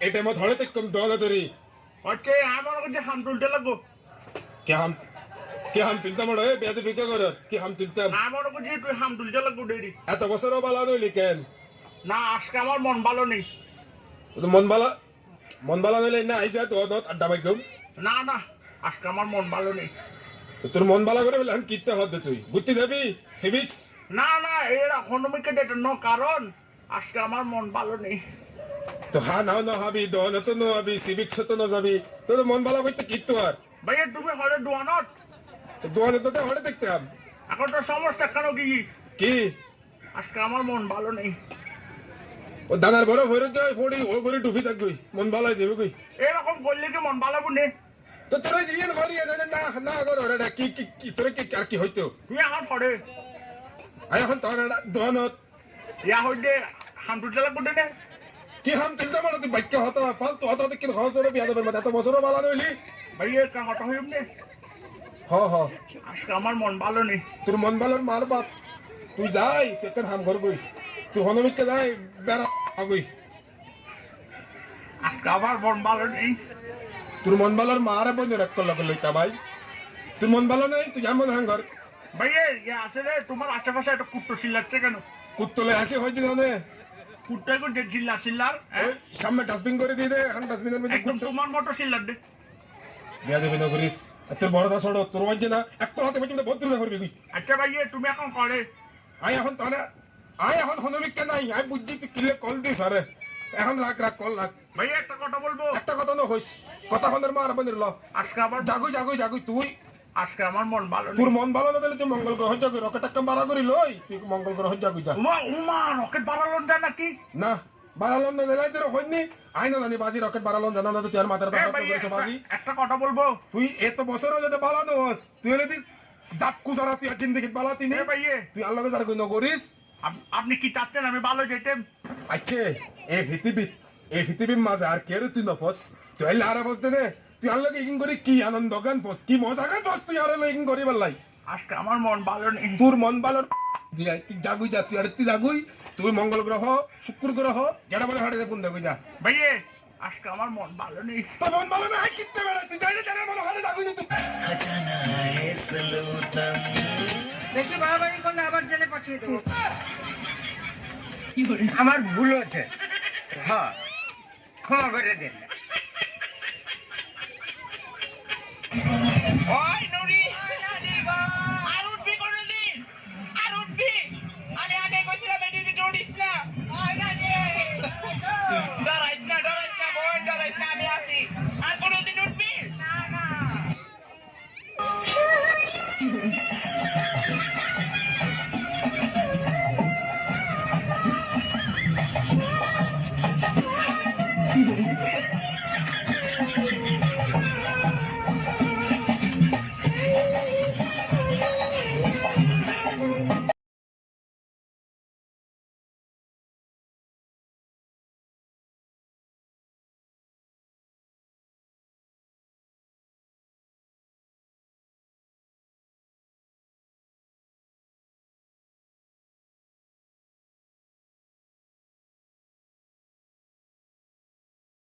এই টাইমত হরে তো কম দলা ধরি। হচ্ছে আমার কাছে হাম তুলতে লাগবো। কে হাম কে হাম তুলতাম রে বেয়াতে ফিকা কর কি হাম তুলতাম আমার কাছে তুই হাম তুলতে লাগবো দেরি এত বছরও বালা নইলি কেন? না আজকে আমার মন ভালো নেই। মন মন নইলে না আইসা তো দত আড্ডা না না আজকে আমার মন ভালো নেই। তোর মন বালা করে বলে আমি কিতে হদ তুই? ঘুরতে যাবি? সিভিক্স না না এরা হনুমিকে ডেটের ন কারণ। আজকে আমার মন ভালো নেই। তো হা নাও না হাবি দহন তো নো হাবি সিভিক্স তো না যাবি। তোর মন বালা করতে কিতো আর? ভাইয়া তুমি হলে ডুয়ানত তো দোয়ানে তো হরে দেখতাম এখন তো সমস্যা কেন কি? কি? আজকে আমার মন ভালো নেই। ও দানার বড় ভরে যায় ফড়ি ও করে ডুবি থাকবি মন বালা যাবে কই? এরকম করলে কি মন ভালো নে তো তোরা জিয়েন করি না না না কর কি কি কি তোরে কি আর কি হইতো? তুই ফরে আই এখন তোর দহনত। ইয়া হইলে হাম তুলতে লাগবো দে কি হাম তিনটা মানে তুই বাক্য হতো ফালতু হতো কিন হস রে বিয়া দেবেন এত বছর বালা নইলি ভাইয়া কা হটা হইম নে? হ হ। আজকে আমার মন ভালো নেই তোর মন বালার মার বাপ। তুই যাই তুই কেন হাম ঘর গই তুই হনমিককে যাই বেড়া আগই আজকে আমার মন ভালো নেই তোর মন বালার মারে বন্ধু রাখ করল লইতা ভাই। তোর মন ভালো নাই তুই যেমন হাং ঘর ভাইয়া ইয়া আছে রে তোমার আশেপাশে একটা কুট্টো চিল্লাচ্ছে কেন? কুত্তলে আসি হইতে জানে কুট্টো এখন ডেট চিল্লা চিল্লার সামনে ডাস্টবিন করে দিয়ে দে এখন ডাস্টবিনের মধ্যে একদম তোমার মতো চিল্লার দে। বিয়া দেবি না করিস। আর তোর বড় ছড়ো তোর মাঝে না এক হাতে পর্যন্ত বহুত দূরে করবি তুই। আচ্ছা ভাইয়া তুমি এখন করে। আই এখন তাহলে আই এখন হনমিক নাই আই বুঝছি তুই কিলে কল দিস আরে। এখন রাখ রাখ কল রাখ। ভাইয়া একটা কথা বলব? একটা কথা না হইস কথা হনের মার বন্ধুর ল। আজকে আমার জাগুই জাগুই জাগুই তুই আজকে আমার মন ভালো তোর মন ভালো না তাহলে তুই মঙ্গল গ্রহ জাগুই রকেট একটা বাড়া করি লই তুই মঙ্গল গ্রহ জাগুই যা। উমা উমা রকেট বাড়ালন যায় নাকি? না বাড়ালন না দিলাই তোর হইনি আই না জানি বাজি রকেট বাড়ালন জানা না তুই আর মাথার এ করেছে বাজি। একটা- কথা বলব? তুই এত বছরও যদি বালানো হস তুই হলে তুই দাঁত কুসারা তুই আর জিন্দগিত বালাতি নি তুই আর লগে যার কই নগরিস আপনি কি চাচ্ছেন আমি ভালো যেতেন আচ্ছা এই পৃথিবী এই পৃথিবীর মাঝে আর কেউ তুই নফস? তুই আর বসতে নে। তুই আর লগে করি কি আনন্দ গান ফস কি মজা গান ফস তুই আর লগে করি পারলাই আজকে আমার মন ভালো নেই। তোর মন বালোর দিয়া তুই জাগুই যা তুই আর তুই জাগুই। তুই মঙ্গল গ্রহ শুক্র গ্রহ যেটা বলে হাটে ফোন দেখো যা। ভাইয়া আজকে আমার মন ভালো নেই। তোর মন ভালো না কিনতে বেড়া তুই যাই না জানা বলে হাটে জাগুই না তুই। বেশি বাড়াবাড়ি করলে আবার জেলে পাঠিয়ে দেবো। আমার ভুল হচ্ছে। হ্যাঁ ক্ষমা করে দিন। โอ้ย